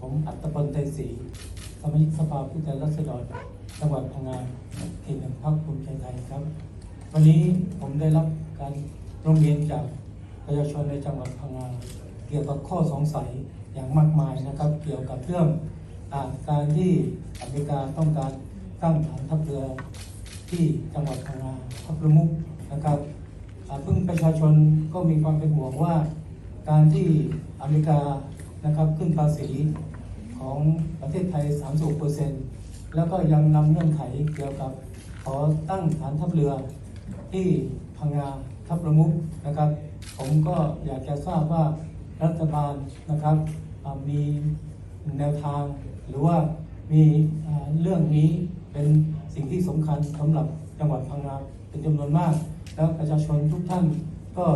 ผมอัตพลไตรศรีสมาชิกสภาผู้แทนราษฎรจังหวัดพังงาเขตหนึ่งพรรคภูมิใจไทยครับ วันนี้ผมได้รับการร้องเรียนจากประชาชนในจังหวัดพังงาเกี่ยวกับข้อสงสัยอย่างมากมายนะครับ เกี่ยวกับเรื่องาการที่อเมริกาต้องการตั้งฐานทัพเรือที่จังหวัดพังงาทัพประมุกนะครับเพิ่งประชาชนก็มีความเป็นห่วงว่า การที่อเมริกา นะครับขึ้นภาษีของประเทศไทย30%แล้วก็ยังนำเงื่อนไขเกี่ยวกับขอตั้งฐานทัพเรือที่พังงาทัพประมุกนะครับ ผมก็อยากจะทราบว่ารัฐบาลนะครับมีแนวทาง หรือว่ามีเรื่องนี้เป็นสิ่งที่สำคัญสำหรับจังหวัดพังงาเป็นจำนวนมาก แล้วประชาชนทุกท่านก็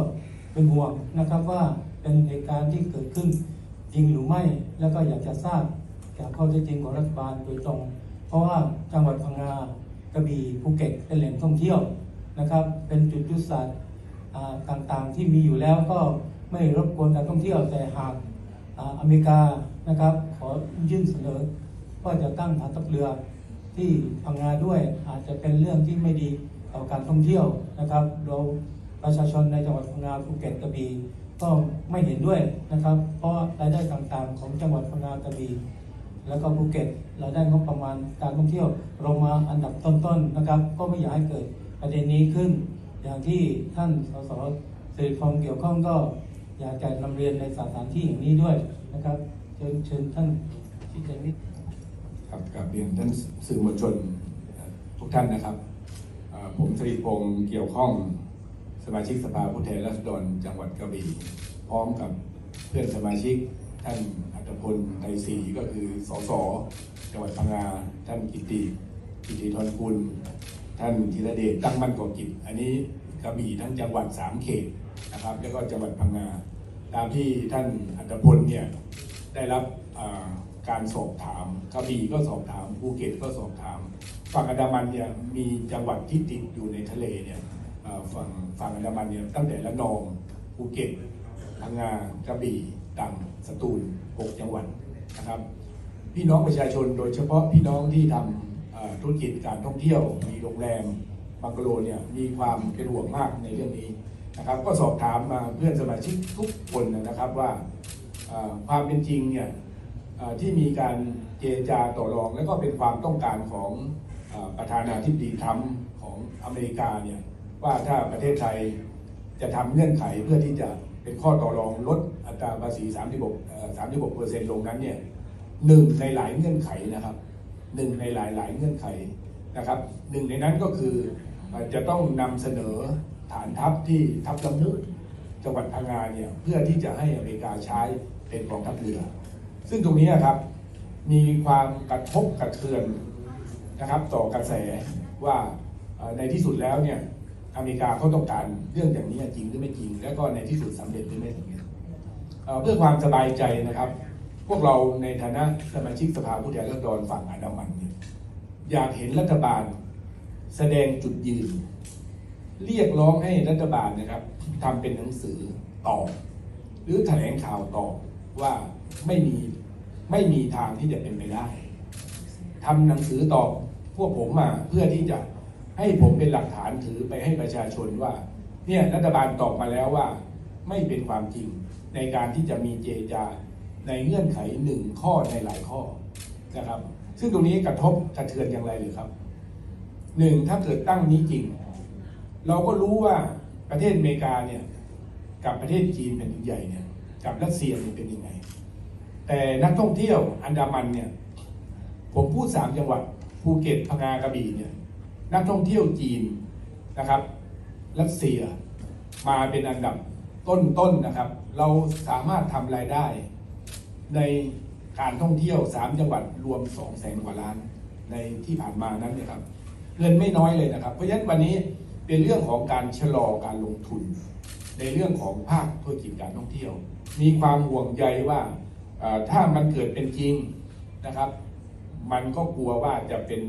เป็นห่วงนะครับว่าเป็นเหตุการณ์ที่เกิดขึ้น จริงหรือไม่ แล้วก็อยากจะทราบจากข้อเท็จจริงของรัฐบาลโดยตรง เพราะว่าจังหวัดพังงากระบี่ภูเก็ตเป็นแหล่งท่องเที่ยวนะครับ เป็นจุดยุทธศาสตร์ต่างๆ ที่มีอยู่แล้วก็ไม่รบกวนการท่องเที่ยวแต่หากอเมริกานะครับ ขอยื่นเสนอว่าจะตั้งฐานทัพเรือที่พังงาด้วยอาจจะเป็นเรื่องที่ไม่ดีต่อการท่องเที่ยวนะครับ เราประชาชนในจังหวัดพังงาภูเก็ตกระบี่ ก็ไม่เห็นด้วยนะครับ เพราะรายได้ต่างๆ ของจังหวัดพังงากระบี่แล้วก็ภูเก็ตรายได้งบประมาณการท่องเที่ยวลงมาอันดับต้นๆนะครับ ก็ไม่อยากให้เกิดประเด็นนี้ขึ้น อย่างที่ท่านสสสิริพงเกี่ยวข้องก็อยากจะนำเรียนในสถานที่อย่างนี้ด้วยนะครับเชิญเชิญท่านชี้แจงนิดครับกับเรียนท่านสื่อมวลชนทุกท่านนะครับผมสิริพงศ์เกี่ยวข้อง มาชิกสภาผู้แทนราษฎรจังหวัดกระบี่พร้อมกับเพื่อนสมาชิกท่านอัตพลไตรศรีก็คือสสจังหวัดพังงาท่านกิติกิติธรกุลท่านธีรเดชตั้งมั่นก่อกิจ อันนี้กระบี่ทั้งจังหวัดสามเขตนะครับ แล้วก็จังหวัดพังงาตามที่ท่านอัตพลเนี่ยได้รับการสอบถามกระบี่ก็สอบถามภูเก็ตก็สอบถามฝั่งอันดามันเนี่ยมีจังหวัดที่ติดอยู่ในทะเลเนี่ย ฝั่งฝั่งอันดามันเนี่ยตั้งแต่ละนองภูเก็ตพังงากระบี่ตรังสตูลหกจังหวัดนะครับ พี่น้องประชาชนโดยเฉพาะพี่น้องที่ทำอ่าธุรกิจการท่องเที่ยว มีโรงแรมบังกะโลเนี่ยมีความเป็นห่วงมากในเรื่องนี้นะครับ ก็สอบถามมาเพื่อนสมาชิกทุกคนนะครับว่าความเป็นจริงเนี่ยที่มีการเจรจาต่อรอง แล้วก็เป็นความต้องการของอประธานาธิบดีทรัมป์ของอเมริกาเนี่ย ว่าถ้าประเทศไทยจะทำเงื่อนไขเพื่อที่จะเป็นข้อต่อรองลดอัตราภาษี 36เอ่อ36เปอร์เซ็นต์ลงนั้นเนี่ยหนึ่งในหลายเงื่อนไขนะครับหนึ่งในหลายหลายเงื่อนไขนะครับหนึ่งในนั้นก็คือจะต้องนำเสนอฐานทัพที่ทัพละมุจังหวัดพังงาเนี่ยเพื่อที่จะให้อเมริกาใช้เป็นกองทัพเรือ ซึ่งตรงนี้ครับมีความกระทบกระเทือนนะครับต่อกระแสว่าในที่สุดแล้วเนี่ย อเมริกาเขาต้องการเรื่องอย่างนี้จริงหรือไม่จริง แล้วก็ในที่สุดสำเร็จหรือไม่สำเร็จเอ่อเพื่อความสบายใจนะครับ พวกเราในฐานะสมาชิกสภาผู้แทนราษฎรฝั่งอันดามันเนี่ยอยากเห็นรัฐบาลแสดงจุดยืน เรียกร้องให้รัฐบาลนะครับทำเป็นหนังสือตอบหรือแถลงข่าวตอบว่าไม่มีไม่มีทางที่จะเป็นไปได้ทำหนังสือตอบพวกผมมาเพื่อที่จะ ให้ผมเป็นหลักฐานถือไปให้ประชาชนว่า เนี่ยรัฐบาลตอบมาแล้วว่า ไม่เป็นความจริงในการที่จะมีเจจาในเงื่อนไขหนึ่งข้อในหลายข้อนะครับ ซึ่งตรงนี้กระทบกระเทือนอย่างไรหรือครับหนึ่งถ้าเกิดตั้งนี้จริง เราก็รู้ว่าประเทศอเมริกาเนี่ยกับประเทศจีนเป็นใหญ่เนี่ยกับรัสเซียเนี่ยเป็นยังไง แต่นักท่องเที่ยวอันดามันเนี่ยผมพูดสามจังหวัดภูเก็ตพังงากระบี่เนี่ย นักท่องเที่ยวจีนนะครับรัสเซียมาเป็นอันดับต้นๆนนะครับ เราสามารถทำรายได้ ในการท่องเที่ยว 3 จังหวัดรวม 2 แสนกว่าล้านในที่ผ่านมานั้นเนี่ยครับเงินไม่น้อยเลยนะครับ เพราะฉะนั้นวันนี้เป็นเรื่องของการชะลอการลงทุน ในเรื่องของภาคธุรกิจการท่องเที่ยว มีความห่วงใยว่าถ้ามันเกิดเป็นจริงนะครับ มันก็กลัวว่าจะเป็น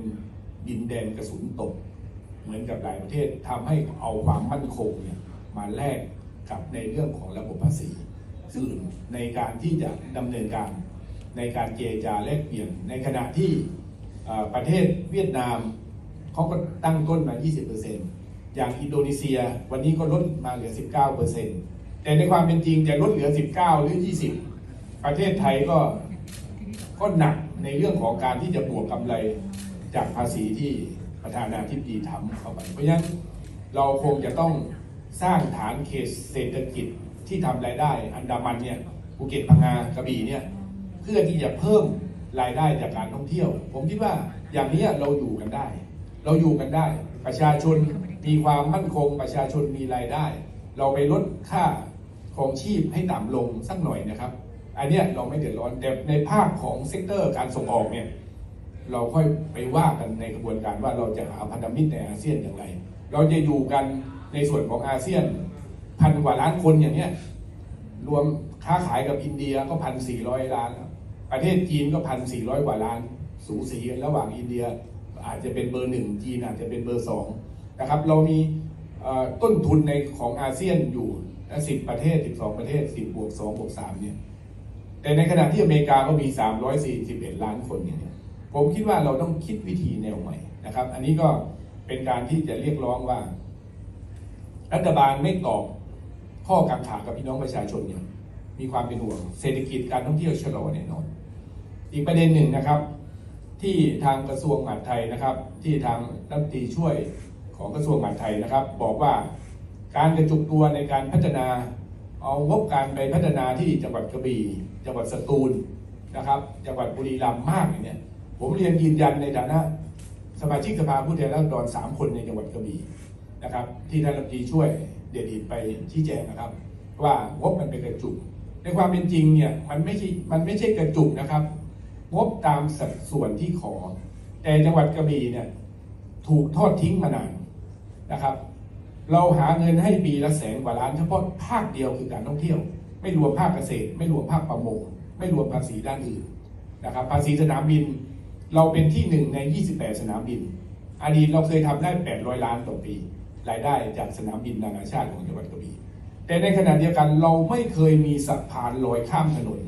ดินแดนกระสุนตก เหมือนกับหลายประเทศทำให้เอาความมั่นคงเนี่ยมาแลกกับในเรื่องของระบบภาษีอื่นในการที่จะดำเนินการในการเจรจาแลกเปลี่ยนในขณะที่ประเทศเวียดนามเขาก็ตั้งต้นมา 20%อย่างอินโดนีเซียวันนี้ก็ลดมาเหลือ 19%แต่ในความเป็นจริงจะลดเหลือ 19 หรือ 20 ประเทศไทยก็ก็หนักในเรื่องของการที่จะบวกกำไร จากภาษีที่ประธานาธิบดีทำเข้าไป เพราะฉะนั้นเราคงจะต้องสร้างฐานเขตเศรษฐกิจที่ทำรายได้ อันดามันเนี่ยภูเก็ตพังงากระบี่เนี่ยเพื่อที่จะเพิ่มรายได้จากการท่องเที่ยว ผมคิดว่าอย่างนี้เราอยู่กันได้ เราอยู่กันได้ ประชาชนมีความมั่นคงประชาชนมีรายได้ เราไปลดค่าของชีพให้ต่ำลงสักหน่อยนะครับ อันเนี้ยเราไม่เดือดร้อนแต่ในภาคของเซกเตอร์การส่งออกเนี่ย เราค่อยไปว่ากันในกระบวนการว่าเราจะหาพันธมิตรในอาเซียนอย่างไร เราจะอยู่กันในส่วนของอาเซียนพันกว่าล้านคนอย่างเนี้ยรวมค้าขายกับอินเดียก็พันสี่ร้อยล้าน ประเทศจีนก็พันสี่ร้อยกว่าล้าน สูสีกันระหว่างอินเดียอาจจะเป็นเบอร์หนึ่งจีนอาจจะเป็นเบอร์สองนะครับเรามีต้นทุนในของอาเซียนอยู่สิบประเทศสิบสองประเทศสิบบวกสองบวกสามเนี่ยแต่ในขณะที่อเมริกาก็มี341ล้านคนอย่างเนี้ย ผมคิดว่าเราต้องคิดวิธีแนวใหม่นะครับ อันนี้ก็เป็นการที่จะเรียกร้องว่า รัฐบาลไม่ตอบข้อกังขากับพี่น้องประชาชนเนี่ยมีความเป็นห่วง เศรษฐกิจการท่องเที่ยวชะลอแน่นอน อีกประเด็นหนึ่งนะครับ ที่ทางกระทรวงมหาดไทยนะครับ ที่ทางรัฐมนตรีช่วยของกระทรวงมหาดไทยนะครับ บอกว่าการกระจุกตัวในการพัฒนาเอางบการไปพัฒนาที่จังหวัดกระบี่จังหวัดสตูลนะครับ จังหวัดบุรีรัมย์มากอย่างเนี้ย ผมเรียนยืนยันในฐานะสมาชิกสภาผู้แทนราษฎรสามคนในจังหวัดกระบี่นะครับ ที่ท่านรัฐมนตรีช่วยเดชอินไปชี้แจงนะครับ ว่างบมันเป็นกระจุก ในความเป็นจริงเนี่ยมันไม่ใช่มันไม่ใช่กระจุกนะครับ งบตามสัดส่วนที่ขอ แต่จังหวัดกระบี่เนี่ยถูกทอดทิ้งมานานนะครับ เราหาเงินให้ปีละแสนกว่าล้านเฉพาะภาคเดียวคือการท่องเที่ยว ไม่รวมภาคเกษตร ไม่รวมภาคประมงไม่รวมภาษีด้านอื่นนะครับ ภาษีสนามบิน เราเป็นที่หนึ่งใน 28 สนามบิน อดีตเราเคยทำได้ 800 ล้านต่อปี รายได้จากสนามบินนานาชาติของจังหวัดกระบี่ แต่ในขณะเดียวกันเราไม่เคยมีสะพานลอยข้ามถนน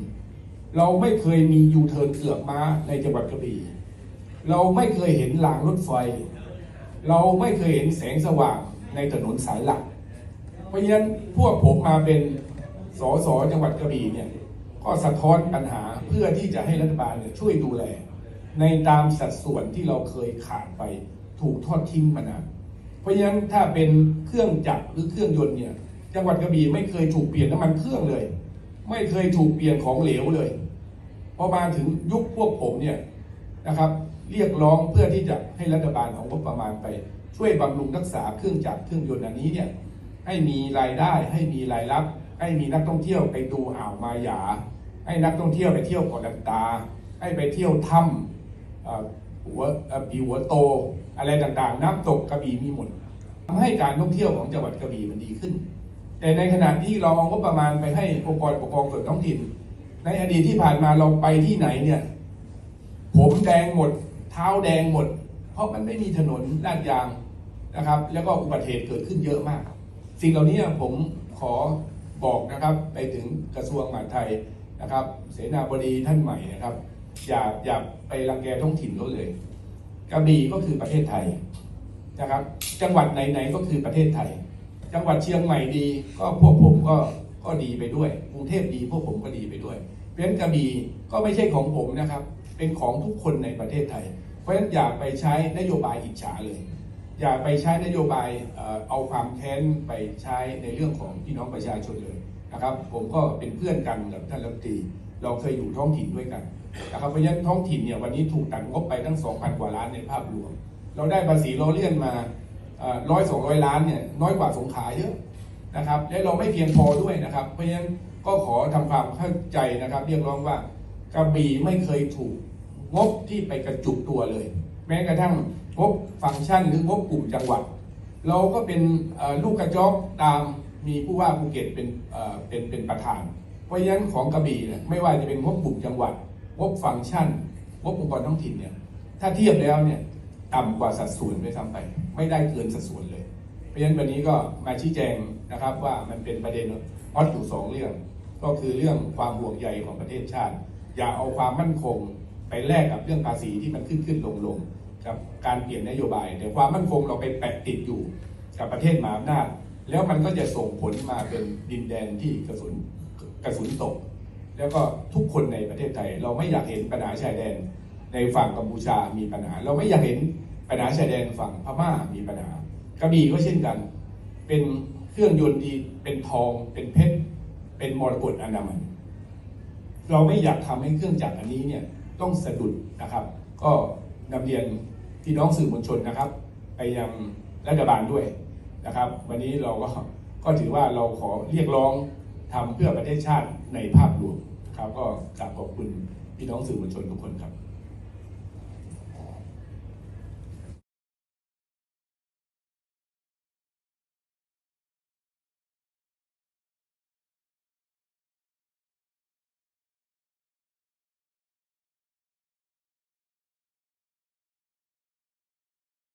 เราไม่เคยมียูเทิร์นเกือกม้าในจังหวัดกระบี่ เราไม่เคยเห็นรางรถไฟ เราไม่เคยเห็นแสงสว่างในถนนสายหลัก เพราะฉะนั้นพวกผมมาเป็นสสจังหวัดกระบี่เนี่ยก็สะท้อนปัญหาเพื่อที่จะให้รัฐบาลเนี่ยช่วยดูแล ในตามสัดส่วนที่เราเคยขาดไปถูกทอดทิ้งมานานเพราะฉะนั้นถ้าเป็นเครื่องจักรหรือเครื่องยนต์เนี่ย จังหวัดกระบี่ไม่เคยถูกเปลี่ยนน้ำมันเครื่องเลย ไม่เคยถูกเปลี่ยนของเหลวเลยพอมาถึงยุคพวกผมเนี่ยนะครับ เรียกร้องเพื่อที่จะให้รัฐบาลเอางบประมาณไป ช่วยบำรุงรักษาเครื่องจักรเครื่องยนต์อันนี้เนี่ยให้มีรายได้ให้มีรายรับ ให้มีนักท่องเที่ยวไปดูอ่าวมาหยา ให้นักท่องเที่ยวไปเที่ยวเกาะลันตา ให้ไปเที่ยวถ้ำ หัวปีหัวโตอะไรต่างๆ น้ำตกกระบี่มีหมดทำให้การท่องเที่ยวของจังหวัดกระบี่มันดีขึ้น แต่ในขณะที่เราเอางบประมาณไปให้องค์กรปกครองส่วนท้องถิ่น ในอดีตที่ผ่านมาเราไปที่ไหนเนี่ยผมแดงหมด เท้าแดงหมด เพราะมันไม่มีถนนลาดยางนะครับ แล้วก็อุบัติเหตุเกิดขึ้นเยอะมาก สิ่งเหล่านี้ผมขอบอกนะครับไปถึงกระทรวงมหาดไทยนะครับ เสนาบดีท่านใหม่นะครับ อย่าอย่าไปรังแกท้องถิ่นเขาเลยกระบี่ก็คือประเทศไทยนะครับ จังหวัดไหนๆก็คือประเทศไทย จังหวัดเชียงใหม่ดีก็พวกผมก็ก็ดีไปด้วยกรุงเทพดีพวกผมก็ดีไปด้วย เพราะฉะนั้นกระบี่ก็ไม่ใช่ของผมนะครับ เป็นของทุกคนในประเทศไทย เพราะฉะนั้นอย่าไปใช้นโยบายอิจฉาเลย อย่าไปใช้นโยบายเอ่อเอาความแค้นไปใช้ในเรื่องของพี่น้องประชาชนเลยนะครับ ผมก็เป็นเพื่อนกันกับท่านรัฐมนตรี เราเคยอยู่ท้องถิ่นด้วยกันนะครับเพราะฉะนั้นท้องถิ่นเนี่ยวันนี้ถูกตัดงบไปตั้ง 2,000 กว่าล้านในภาพรวม เราได้ภาษีเราเลื่อนมาร้อยสองร้อยล้านเนี่ยน้อยกว่าสงขาเยอะนะครับ และเราไม่เพียงพอด้วยนะครับ เพราะฉะนั้นก็ขอทำความเข้าใจนะครับ เรียกร้องว่ากระบี่ไม่เคยถูกงบที่ไปกระจุกตัวเลย แม้กระทั่งงบฟังก์ชันหรืองบกลุ่มจังหวัด เราก็เป็นลูกกระจอกตามมีผู้ว่าภูเก็ตเป็นเป็นเป็นประธาน ราะฉะนั้นของกระบี่เนี่ยไม่ว่าจะเป็นงบกลุ่มจังหวัดงบฟังก์ชันงบองค์กรท้องถิ่นเนี่ยถ้าเทียบแล้วเนี่ยต่ำกว่าสัดส่วนด้วยซ้ำไป ไม่ได้เกินสัดส่วนเลย เพราะฉะนั้นวันนี้ก็มาชี้แจงนะครับว่ามันเป็นประเด็นฮอตอยู่สองเรื่อง ก็คือเรื่องความห่วงใยของประเทศชาติ อย่าเอาความมั่นคงไปแลกกับเรื่องภาษีที่มันขึ้นขึ้นลงลงกับการเปลี่ยนนโยบาย แต่ความมั่นคงเราไปแปะติดอยู่กับประเทศมหาอำนาจแล้วมันก็จะส่งผลมาเป็นดินแดนที่กระสุน กระสุนตก แล้วก็ทุกคนในประเทศไทย เราไม่อยากเห็นปัญหาชายแดนในฝั่งกัมพูชามีปัญหา เราไม่อยากเห็นปัญหาชายแดนฝั่งพม่ามีปัญหากระบี่ก็เช่นกัน เป็นเครื่องยนต์ดีเป็นทอง เป็นเพชรเป็นมรกตอันดามัน เราไม่อยากทำให้เครื่องจักรอันนี้เนี่ยต้องสะดุดนะครับ ก็นำเรียนพี่น้องสื่อมวลชนนะครับ ไปยังรัฐบาลด้วยนะครับ วันนี้เราก็ก็ถือว่าเราขอเรียกร้อง ทำเพื่อประเทศชาติในภาพรวมนะครับก็กราบขอบคุณพี่น้องสื่อมวลชนทุกคนครับ